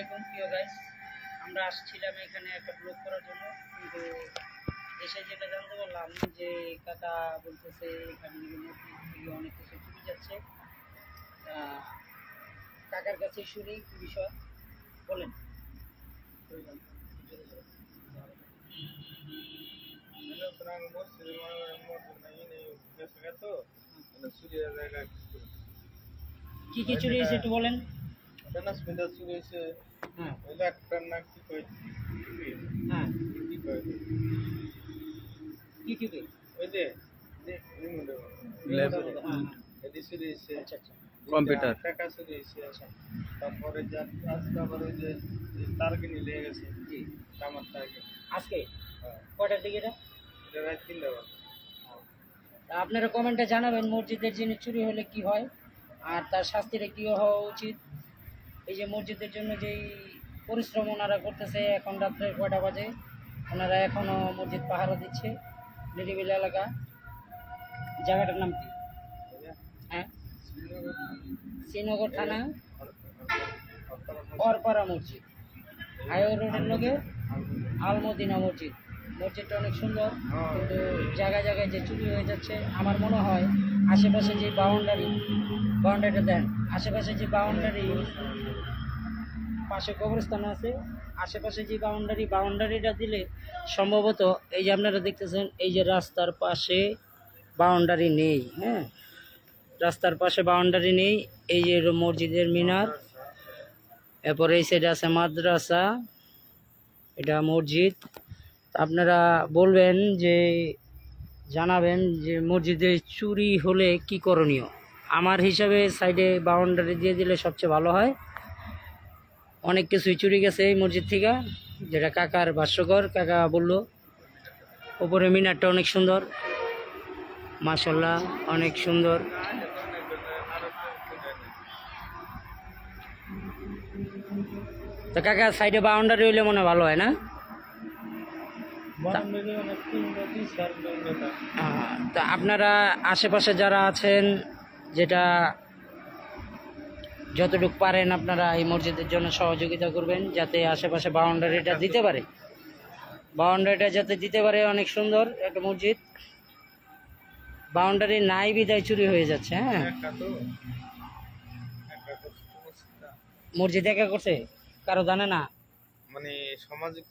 আলাইকুম প্রিয় গাইস আমরা আসছিলাম এখানে একটা ব্লগ করার জন্য। কিন্তু এসে যেটা জানতে পারলাম যে কাকা বলতেছে এখানে অনেক কিছু চুরি যাচ্ছে। কাকার কাছে শুনি কি বিষয়? বলেন। কি কি চুরি হয়েছে একটু বলেন। হ্যাঁ হ্যাঁ কি? ল্যাব হ্যাঁ, হ্যাঁ। আচ্ছা আচ্ছা। কম্পিউটার। টাকা চুরি হয়েছে তারপরে যা আজকে ওই যে যে তার কিনে লেগে গেছে। জি। আমার তার আজকে? হ্যাঁ। কয়টার দিকে এটা? এটা রাত তিনটা আপনারা কমেন্টে জানাবেন মসজিদের জিনিস চুরি হলে কি হয় আর তার শাস্তিটা কী হওয়া উচিত? এই যে মসজিদের জন্য যেই পরিশ্রম ওনারা করতেছে, এখন রাত্রে কয়টা বাজে? ওনারা এখনও মসজিদ পাহারা দিচ্ছে, নিরিবিলি এলাকা। জায়গাটার নাম কি? হ্যাঁ? শ্রীনগর থানা? অরপাড়া মসজিদ। হাইওয়ে রোডের লোকে আলমদিনা মসজিদ। মসজিদটা অনেক সুন্দর, কিন্তু জায়গায় জায়গায় যে চুরি হয়ে যাচ্ছে, আমার মনে হয় আশেপাশে যে বাউন্ডারি বাউন্ডারিটা দেন, আশেপাশে যে বাউন্ডারি পাশে কবরস্থান আছে, আশেপাশে যে বাউন্ডারি বাউন্ডারিটা দিলে সম্ভবত এই যে আপনারা দেখতেছেন, এই যে রাস্তার পাশে বাউন্ডারি নেই হ্যাঁ? রাস্তার পাশে বাউন্ডারি নেই, এই যে মসজিদের মিনার, এরপরে এই সাইডে আছে মাদ্রাসা, এটা মসজিদ। আপনারা বলবেন যে, জানাবেন যে মসজিদে চুরি হলে কি করণীয়? আমার হিসাবে সাইডে বাউন্ডারি দিয়ে দিলে সবচেয়ে ভালো হয়। অনেক কিছুই চুরি গেছে এই মসজিদ থেকে। যেটা কাকার ভাষ্যকর কাকা বলল, ওপরে মিনারটা অনেক সুন্দর। মাসাল্লাহ অনেক সুন্দর। তো কাকা সাইডে বাউন্ডারি হইলে মনে ভালো হয় না? তা আপনারা আশেপাশে যারা আছেন, যেটা যতটুকু পারেন আপনারা এই মসজিদের জন্য সহযোগিতা করবেন যাতে আশেপাশে বাউন্ডারিটা দিতে পারে। বাউন্ডারিটা যাতে দিতে পারে অনেক সুন্দর একটা মসজিদ। বাউন্ডারি নাই বিদায় চুরি হয়ে যাচ্ছে হ্যাঁ। মসজিদ একা করছে? কারও জানে না? মানে সামাজিক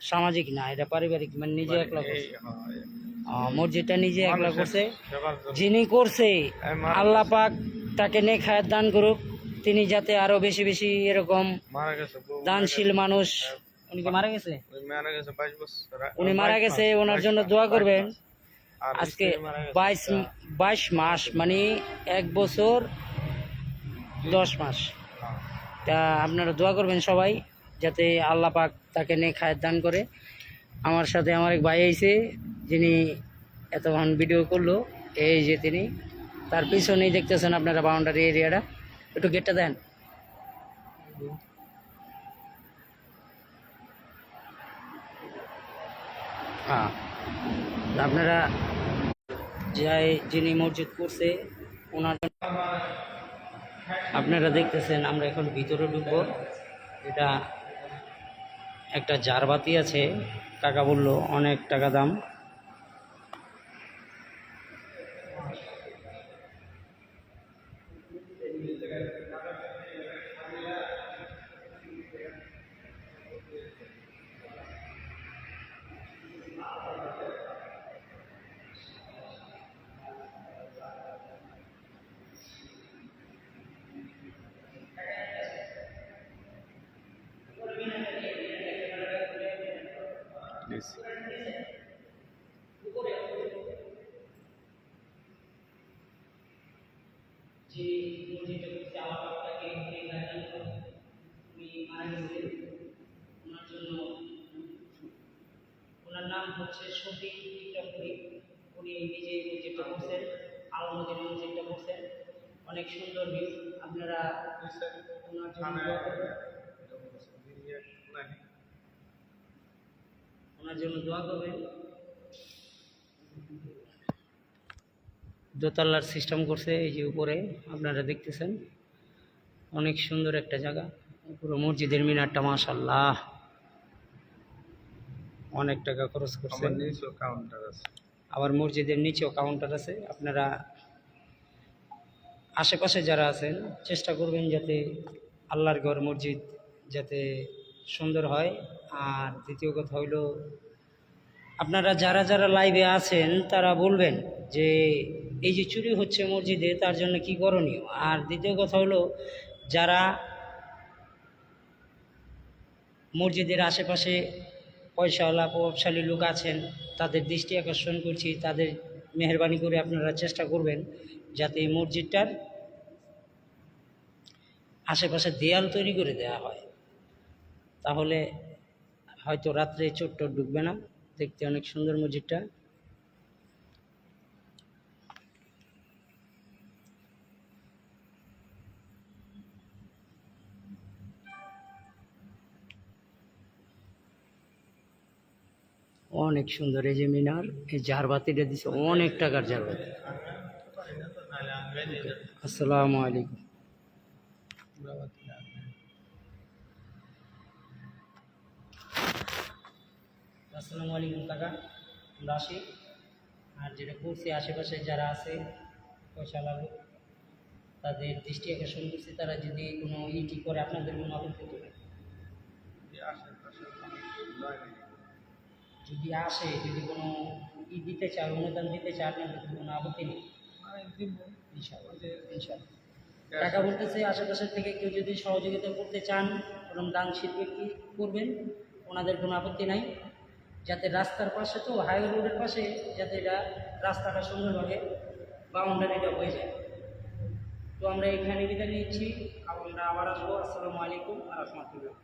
সামাজিক না এটা পারিবারিক মানে নিজে একলা করছে। হ্যাঁ, মসজিদটা নিজে একলা করছে যিনি করছে আল্লাহ পাক তাকে নেক হায়াত দান করুক। তিনি যাতে আরও বেশি বেশি এরকম দানশীল মানুষ। উনি কি মারা গেছে? ওই মারা গেছে বাইশ বছর। উনি মারা গেছে ওনার জন্য দোয়া করবেন। আজকে মারা গেছে। বাইশ বাইশ মাস মানে এক বছর দশ মাস। হ্যাঁ। তা আপনারা দোয়া করবেন সবাই যাতে আল্লাহ পাক তাকে নেক হায়াত দান করে। আমার সাথে আমার এক ভাই আইছে যিনি এতক্ষণ ভিডিও করল এই যে তিনি তার পিছনেই দেখতেছেন আপনারা বাউন্ডারি এরিয়াটা একটু গেটটা দেন। হ্যাঁ। আপনারা যাই যিনি মসজিদ করছে, ওনার আপনারা দেখতেছেন আমরা এখন ভিতরে ঢুকবো। এটা একটা জারবাতি আছে। টাকা বলল, অনেক টাকা দাম। যে মসজিদটা করছে আল্লাহ তাকে উনি মারা ওনার জন্য ওনার নাম হচ্ছে শফিক চক্রী উনি নিজে মসজিদটা করছেন আলমদিন মসজিদটা করছেন অনেক সুন্দর ভিউ আপনারা ওনার জন্য। ওনার জন্য দোয়া করবেন। দোতলার সিস্টেম করছে এই যে উপরে আপনারা দেখতেছেন। অনেক সুন্দর একটা জায়গা। পুরো মসজিদের মিনারটা মাশাল্লাহ অনেক টাকা খরচ করছে। আবার মসজিদের নিচেও কাউন্টার আছে। আপনারা আশেপাশে যারা আছেন চেষ্টা করবেন যাতে আল্লাহর ঘর মসজিদ যাতে সুন্দর হয়। আর দ্বিতীয় কথা হইল আপনারা যারা যারা লাইভে আছেন তারা বলবেন যে এই যে চুরি হচ্ছে মসজিদে, তার জন্য কি করণীয়? আর দ্বিতীয় কথা হলো, যারা মসজিদের আশেপাশে পয়সাওয়ালা, প্রভাবশালী লোক আছেন, তাদের দৃষ্টি আকর্ষণ করছি, তাদের মেহরবানি করে আপনারা চেষ্টা করবেন যাতে এই মসজিদটার আশেপাশে দেয়াল তৈরি করে দেওয়া হয়। তাহলে হয়তো রাত্রে চোট টোট ঢুকবে না। দেখতে অনেক সুন্দর মসজিদটা। অনেক সুন্দর এই যে মিনার এই ঝাড়বাতিটা দিছে অনেক টাকার ঝাড়বাতি। আসসালামু আলাইকুম। আসসালামু আলাইকুম কাকা আমরা আসি আর যেটা করছি আশেপাশে যারা আছে পয়সা লাগবে তাদের দৃষ্টি আকর্ষণ করছি তারা যদি কোনো ইটি করে আপনাদের কোনো আপত্তি করে। আশেপাশে? যদি আসে যদি কোনো ই দিতে চায় অনুদান দিতে চায় আপনাদের কোনো আপত্তি নেই? টাকা বলতেছে আশেপাশের থেকে কেউ যদি সহযোগিতা করতে চান ওরকম দান শিল্পে কি করবেন? ওনাদের কোনো আপত্তি নাই। যাতে রাস্তার পাশে তো হাইওয়ে রোডের পাশে যাতে এটা রাস্তাটা সুন্দরভাবে বাউন্ডারিটা হয়ে যায়। তো আমরা এখানে বিদায় নিচ্ছি। আমরা আবার আসব। আসসালামু আলাইকুম রহমতুল্লাহ।